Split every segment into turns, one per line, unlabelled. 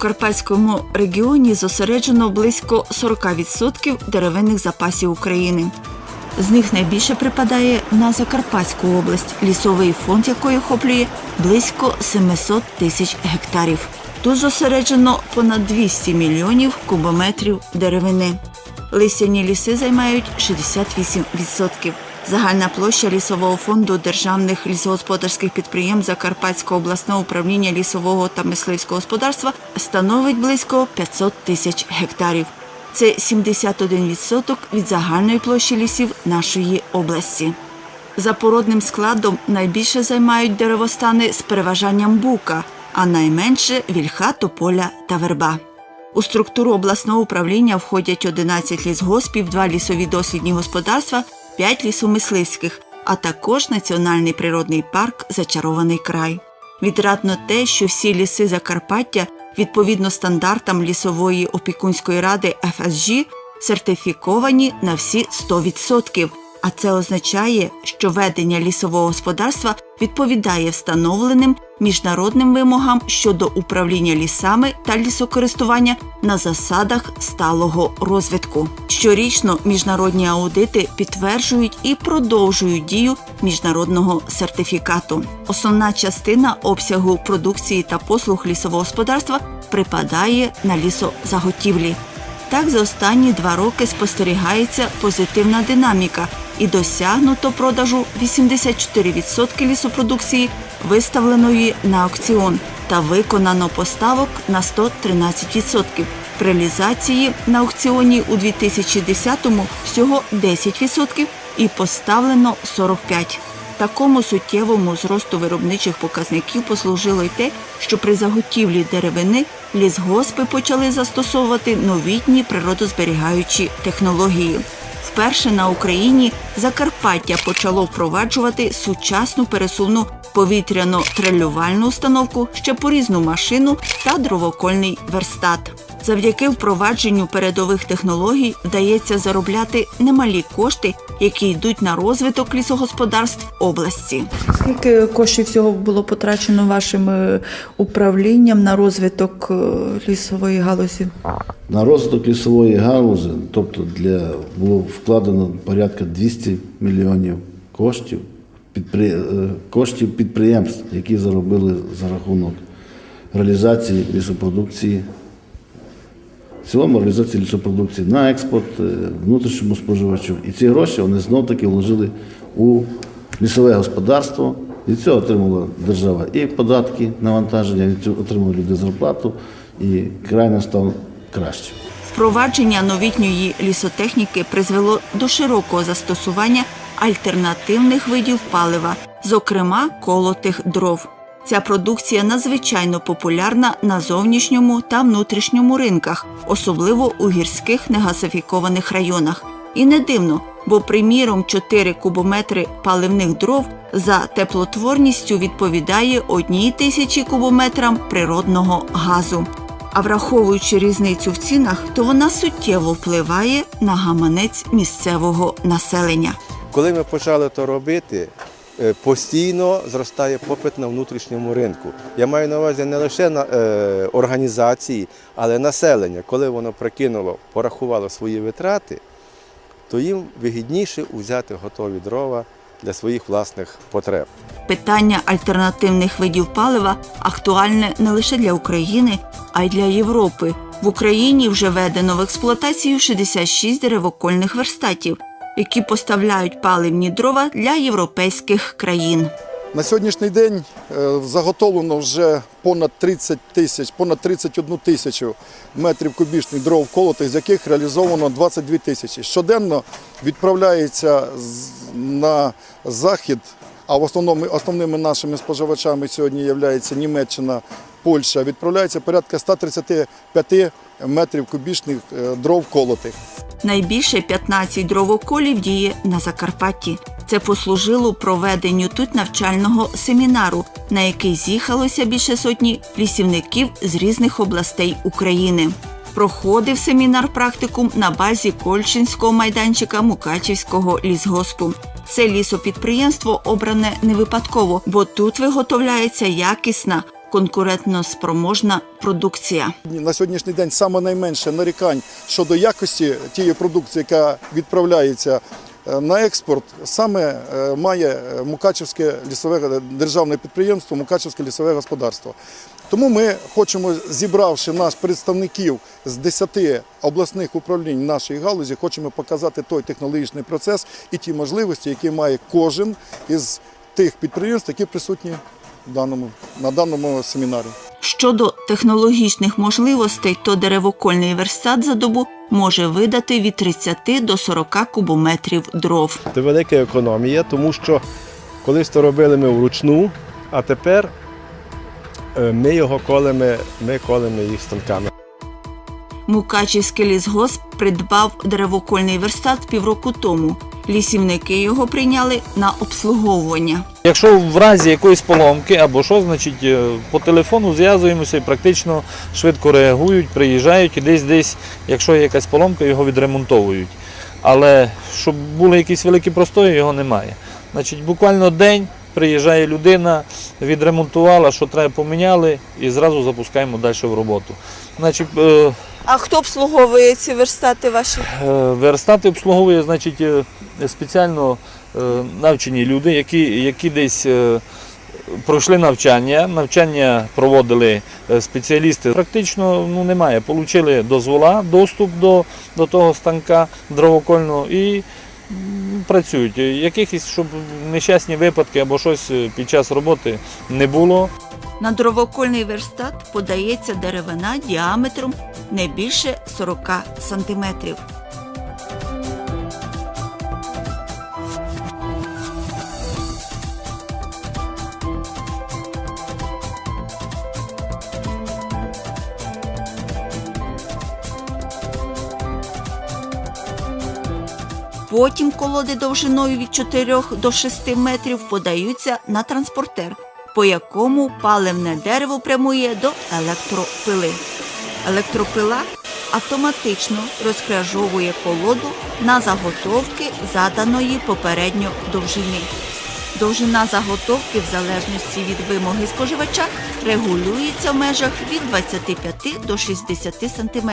Карпатському регіоні зосереджено близько 40% деревинних запасів України. З них найбільше припадає на Закарпатську область, лісовий фонд якої охоплює близько 700 тисяч гектарів. Тут зосереджено понад 200 мільйонів кубометрів деревини. Листяні ліси займають 68%. Загальна площа лісового фонду державних лісогосподарських підприємств Закарпатського обласного управління лісового та мисливського господарства становить близько 500 тисяч гектарів. Це 71% від загальної площі лісів нашої області. За породним складом найбільше займають деревостани з переважанням бука, а найменше вільха, тополя та верба. У структуру обласного управління входять 11 лісгоспів, 2 лісові дослідні господарства, 5 лісомисливських, а також Національний природний парк Зачарований край. Відрадно те, що всі ліси Закарпаття відповідно стандартам лісової опікунської ради ФСЖ сертифіковані на всі 100%. А це означає, що ведення лісового господарства відповідає встановленим міжнародним вимогам щодо управління лісами та лісокористування на засадах сталого розвитку. Щорічно міжнародні аудити підтверджують і продовжують дію міжнародного сертифікату. Основна частина обсягу продукції та послуг лісового господарства припадає на лісозаготівлі. Так, за останні два роки спостерігається позитивна динаміка і досягнуто продажу 84% лісопродукції, виставленої на аукціон, та виконано поставок на 113%. При реалізації на аукціоні у 2010-му всього 10% і поставлено 45%. Такому суттєвому зросту виробничих показників послужило й те, що при заготівлі деревини лісгоспи почали застосовувати новітні природозберігаючі технології. Вперше на Україні Закарпаття почало впроваджувати сучасну пересувну повітряно-трелювальну установку, щепорізну машину та дровокольний верстат. Завдяки впровадженню передових технологій вдається заробляти немалі кошти, які йдуть на розвиток лісогосподарств області.
Скільки коштів всього було потрачено вашим е, управлінням на розвиток е, лісової галузі?
На розвиток лісової галузі, тобто для було вкладено порядка 200 мільйонів коштів, підпри, е, коштів підприємств, які заробили за рахунок реалізації лісопродукції. Цілому реалізації лісопродукції на експорт, е, внутрішньому споживачу. І ці гроші вони знов таки вложили у лісове господарство. Від цього отримала держава і податки, навантаження, від цього отримали люди зарплату, і край нас став краще.
Впровадження новітньої лісотехніки призвело до широкого застосування альтернативних видів палива, зокрема колотих дров. Ця продукція надзвичайно популярна на зовнішньому та внутрішньому ринках, особливо у гірських негазифікованих районах. І не дивно, бо, приміром, 4 кубометри паливних дров за теплотворністю відповідає одній тисячі кубометрам природного газу. А враховуючи різницю в цінах, то вона суттєво впливає на гаманець місцевого населення.
Коли ми почали то робити, постійно зростає попит на внутрішньому ринку. Я маю на увазі не лише на е, організації, але населення. Коли воно прикинуло, порахувало свої витрати, то їм вигідніше взяти готові дрова для своїх власних потреб.
Питання альтернативних видів палива актуальне не лише для України, а й для Європи. В Україні вже введено в експлуатацію 66 деревокольних верстатів, які поставляють паливні дрова для європейських країн.
На сьогоднішній день е, заготовлено вже понад 30 тисяч, понад 31 тисячу метрів кубічних дров колотих, з яких реалізовано 22 тисячі. Щоденно відправляється на захід, а в основному основними нашими споживачами сьогодні є Німеччина, Польща. Відправляється порядка 135 метрів кубічних е, дров колотих.
Найбільше 15 дровоколів діє на Закарпатті. Це послужило проведенню тут навчального семінару, на який з'їхалося більше сотні лісівників з різних областей України. Проходив семінар практикум на базі Кольчинського майданчика Мукачівського лісгоспу. Це лісопідприємство обране не випадково, бо тут виготовляється якісна, конкурентно спроможна продукція.
На сьогоднішній день саме найменше нарікань щодо якості тієї продукції, яка відправляється е, на експорт, саме е, має е, Мукачевське лісове державне підприємство, Мукачевське лісове господарство. Тому ми хочемо, зібравши нас представників з 10 обласних управлінь нашої галузі, хочемо показати той технологічний процес і ті можливості, які має кожен із тих підприємств, які присутні даному, на даному семінарі.
Щодо технологічних можливостей, то деревокольний верстат за добу може видати від 30 до 40 кубометрів дров.
Це велика економія, тому що колись то робили ми вручну, а тепер е, ми його колемо, ми колемо їх станками.
Мукачівський лісгосп придбав деревокольний верстат півроку тому. Лісівники його прийняли на обслуговування.
Якщо в разі якоїсь поломки або що, значить е, по телефону зв'язуємося і практично швидко реагують, приїжджають і десь десь, якщо є якась поломка, його відремонтовують. Але щоб були якісь великі простої, його немає. Значить, буквально день приїжджає людина, відремонтувала, що треба поміняли, і зразу запускаємо далі в роботу. Значить, е,
А хто обслуговує ці верстати ваші?
Е, Верстати обслуговує значить, е, спеціально е, навчені люди, які, які десь е, пройшли навчання. Навчання проводили е, спеціалісти. Практично ну, немає. Получили дозвола, доступ до, до того станка дровокольного і працюють. Якихось, щоб нещасні випадки або щось е, під час роботи не було.
На дровокольний верстат подається деревина діаметром не більше 40 сантиметрів. Потім колоди довжиною від 4 до 6 метрів подаються на транспортер, по якому паливне дерево прямує до електропили. Електропила автоматично розкряжовує колоду на заготовки заданої попередньо довжини. Довжина заготовки в залежності від вимоги споживача регулюється в межах від 25 до 60 см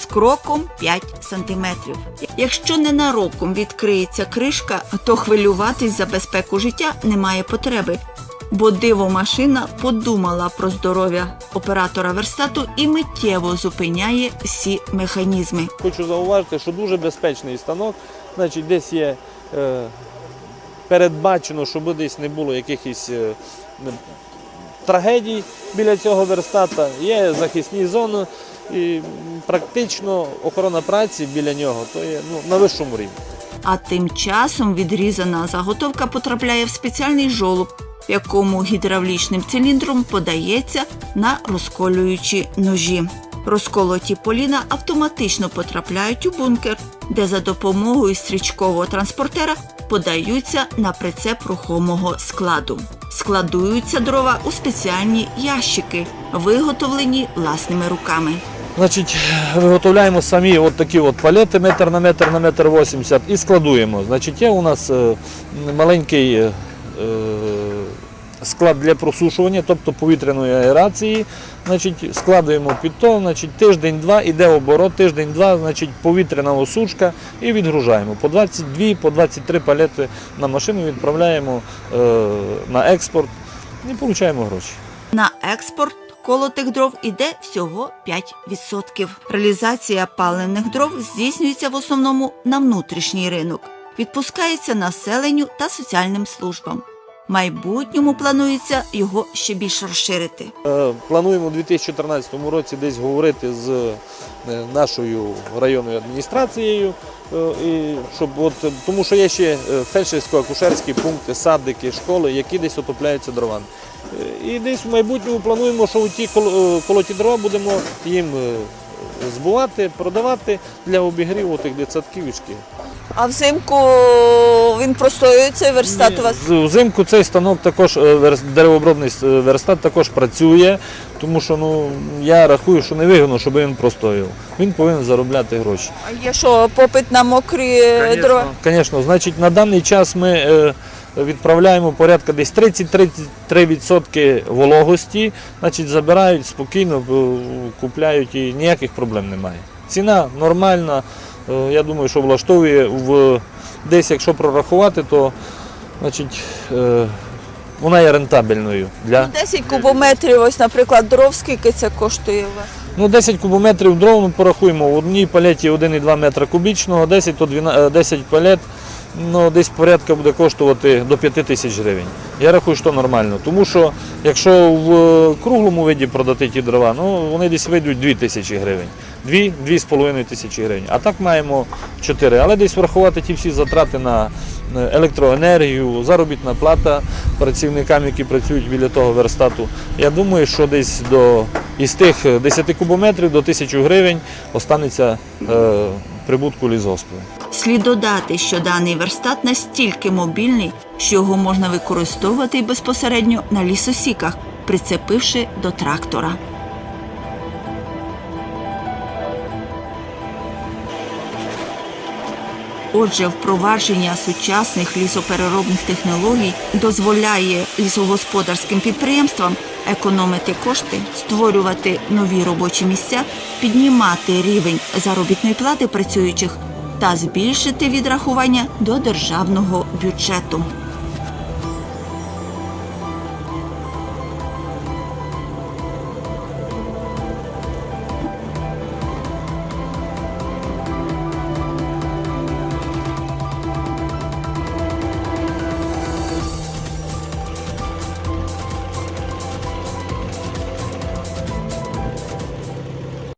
з кроком 5 см. Якщо ненароком відкриється кришка, то хвилюватись за безпеку життя немає потреби, бо дивомашина подумала про здоров'я оператора верстату і миттєво зупиняє всі механізми.
Хочу зауважити, що дуже безпечний станок, значить, десь є е, передбачено, щоб десь не було якихось е, трагедій біля цього верстата. Є захисні зони і практично охорона праці біля нього то є ну, на вищому рівні.
А тим часом відрізана заготовка потрапляє в спеціальний жолоб, якому гідравлічним циліндром подається на розколюючі ножі. Розколоті поліна автоматично потрапляють у бункер, де за допомогою стрічкового транспортера подаються на прицеп рухомого складу. Складуються дрова у спеціальні ящики, виготовлені власними руками.
Значить, виготовляємо самі от такі от палети метр на метр на метр 80 і складуємо. Значить, є у нас е, маленький е, склад для просушування, тобто повітряної аерації. Значить, складуємо під то, значить, тиждень-два іде оборот, тиждень-два, значить, повітряна осушка і відгружаємо. По 22, по 23 палети на машину відправляємо е, на експорт і отримуємо гроші.
На експорт колотих дров іде всього 5%. Реалізація паливних дров здійснюється в основному на внутрішній ринок, відпускається населенню та соціальним службам. Майбутньому планується його ще більш розширити.
Е, Плануємо у 2014 році десь говорити з е, нашою районною адміністрацією, е, і щоб от, тому що є ще фельдшерсько-акушерські пункти, садики, школи, які десь отопляються дровами. І десь в майбутньому плануємо, що у ті кол- колоті дрова будемо їм збувати, продавати для обігріву тих дитсадків і шкіл.
А взимку він простоює цей верстат у вас?
Взимку цей станок також, е, деревообробний верстат також працює, тому що ну, я рахую, що не вигідно, щоб він простояв. Він повинен заробляти гроші.
А є що, попит на мокрі дрова?
Звісно, значить, на даний час ми е, відправляємо порядка десь 30-33% вологості, значить забирають спокійно, е, купляють і ніяких проблем немає. Ціна нормальна, е, я думаю, що влаштовує в десь, якщо прорахувати, то значить, е, вона є рентабельною для
10 кубометрів, ось, наприклад, дров, скільки це коштує у вас?
Ну, 10 кубометрів дров ну, порахуємо. В одній палеті 1,2 метра кубічного, 10, то 12, е, 10 палет, ну, десь порядка буде коштувати до 5 тисяч гривень. Я рахую, що нормально. Тому що якщо в е, круглому виді продати ті дрова, ну, вони десь вийдуть 2 тисячі гривень. 2-2,5 тисячі гривень. А так маємо 4. Але десь врахувати ті всі затрати на е, електроенергію, заробітна плата працівникам, які працюють біля того верстату. Я думаю, що десь до із тих 10 кубометрів до 1000 гривень останеться е, прибутку лісгоспу.
Слід додати, що даний верстат настільки мобільний, що його можна використовувати безпосередньо на лісосіках, прицепивши до трактора. Отже, впровадження сучасних лісопереробних технологій дозволяє лісогосподарським підприємствам економити кошти, створювати нові робочі місця, піднімати рівень заробітної плати працюючих та збільшити відрахування до державного бюджету.